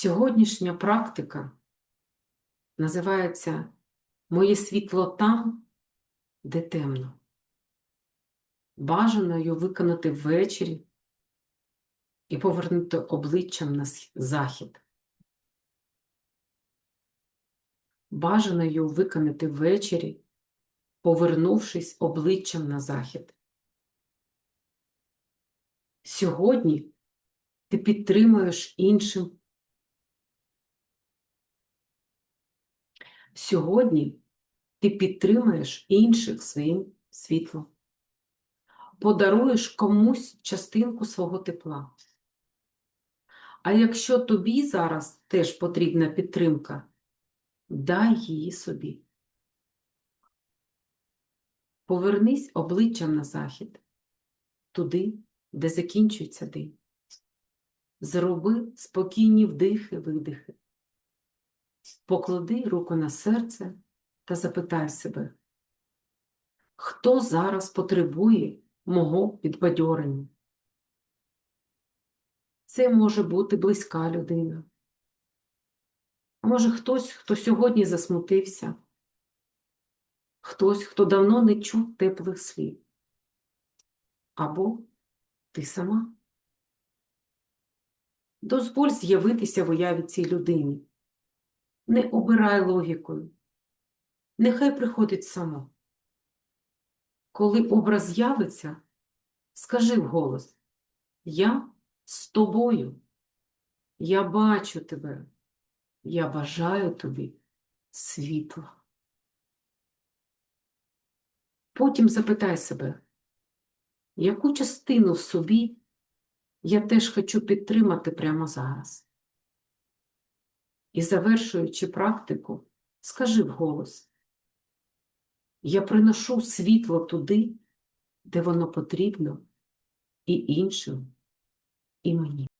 Сьогоднішня практика називається Моє світло там, де темно. Бажано її виконати ввечері і повернути обличчям на захід. Бажано її виконати ввечері, повернувшись обличчям на захід. Сьогодні ти підтримуєш іншим. Сьогодні ти підтримуєш інших своїм світлом. Подаруєш комусь частинку свого тепла. А якщо тобі зараз теж потрібна підтримка, дай її собі. Повернись обличчям на захід, туди, де закінчується день. Зроби спокійні вдихи-видихи. Поклади руку на серце та запитай себе, хто зараз потребує мого підбадьорення? Це може бути близька людина. А може хтось, хто сьогодні засмутився, хтось, хто давно не чув теплих слів. Або ти сама. Дозволь з'явитися в уяві цій людині. Не обирай логікою. Нехай приходить само. Коли образ з'явиться, скажи вголос: Я з тобою. Я бачу тебе. Я бажаю тобі світла. Потім запитай себе, яку частину в собі я теж хочу підтримати прямо зараз. І завершуючи практику, скажи вголос: Я приношу світло туди, де воно потрібно, і іншим, і мені.